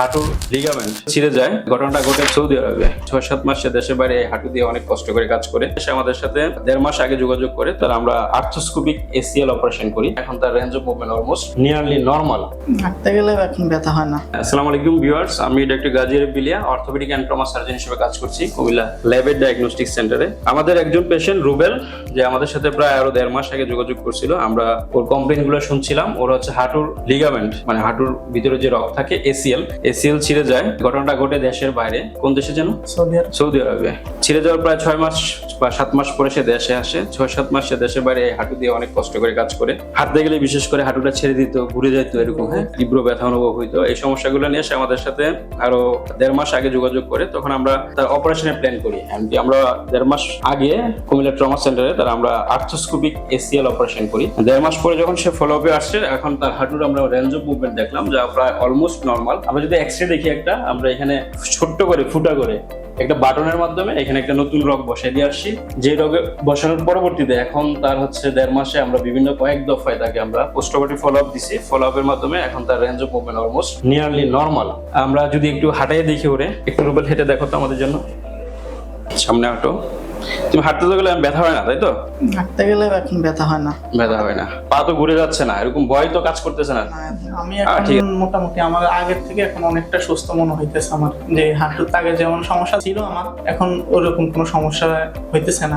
হাঁটু লিগামেন্ট ছিঁড়ে যায়। ঘটনাটা ঘটে সৌদি আরবে। ছয় সাত মাস সে দেশের বাইরে হাঁটু দিয়ে অনেক কষ্ট করে কাজ করে। সে আমাদের সাথে দেড় মাস আগে যোগাযোগ করে তার আমরা আর্থোস্কোপিক এসিএল অপারেশন করি। এখন তার range of movement almost nearly normal হাঁটতে গেলে এখন ব্যথা হয় না। আসসালামু আলাইকুম ভিউয়ার্স আমি doctor Gazi Biliya orthopaedic and trauma surgeon হিসেবে কাজ করছি কুমিল্লা ল্যাবের ডায়াগনস্টিক সেন্টারে আমাদের একজন পেশেন্ট রুবেল যে আমাদের সাথে প্রায় আরও দেড় মাস আগে যোগাযোগ করছিল। আমরা ওর কমপ্লেনগুলো শুনছিলাম। ওর হচ্ছে হাঁটুর লিগামেন্ট মানে হাঁটুর ভিতরে যে রক থাকে এসিএল এসিএল ছিঁড়ে যায়। ঘটনাটা ঘটে দেশের বাইরে। কোন দেশে যেন? সৌদি আরবে। ছিঁড়ে যাওয়ার প্রায় ছয় মাস বা সাত মাস পরে সে দেশে আসে। ছয় সাত মাস সে দেশের বাইরে হাঁটু দিয়ে অনেক কষ্ট করে কাজ করে। হাঁটতে গেলে বিশেষ করে হাঁটুটা ছেড়ে দিত ঘুরে যেত এরকম হ্যাঁ? তীব্র ব্যথা অনুভব হইতো। এই সমস্যাগুলো নিয়ে সে আমাদের সাথে আরও দেড় মাস আগে যোগাযোগ করে। তখন আমরা তার অপারেশনের প্ল্যান করি। এমনকি আমরা দেড় মাস আগে কুমিল্লা ট্রমা সেন্টারে তার আমরা আর্থোস্কোপিক এসিএল অপারেশন করি। দেড় মাস পরে যখন সে ফলো আপে আসছে এখন তার হাঁটুর আমরা রেঞ্জ অফ মুভমেন্ট দেখলাম যা প্রায় অলমোস্ট নর্মাল আমরা যদি এক্স রে দেখি একটা, আমরা এখানে ছোট্ট করে, ফুটা করে একটা বাটনের মাধ্যমে এখানে একটা নতুন রগ বসাই দিয়ে আসছি। যে রগে বসানোর পরবর্তীতে এখন তার হচ্ছে দেড় মাসে আমরা বিভিন্ন কয়েক দফায় তাকে আমরা পোস্ট অপারেটিভ ফলো আপ দিছি। ফলো আপের মাধ্যমে এখন তার range of movement almost nearly normal আমরা যদি একটু হাঁটাই দেখি ওরে, একটু রুবেল হেঁটে দেখো তো আমাদের জন্য। সামনে হাঁটো। তুমি হাঁটতে গেলে ব্যথা হয় না তাই তো? হাঁটতে গেলে এখন ব্যথা হয় না। ব্যথা হয় না। পা তো ঘুরে যাচ্ছে না এরকম ভয় তো কাজ করতেছে না। না, আমি এখন মোটামুটি আমার আগের থেকে এখন অনেকটা সুস্থ মনে হইতেছে আমার। যে হাঁটুর আগে যেমন সমস্যা ছিল আমার এখন ওরকম কোনো সমস্যা হইতেছে না।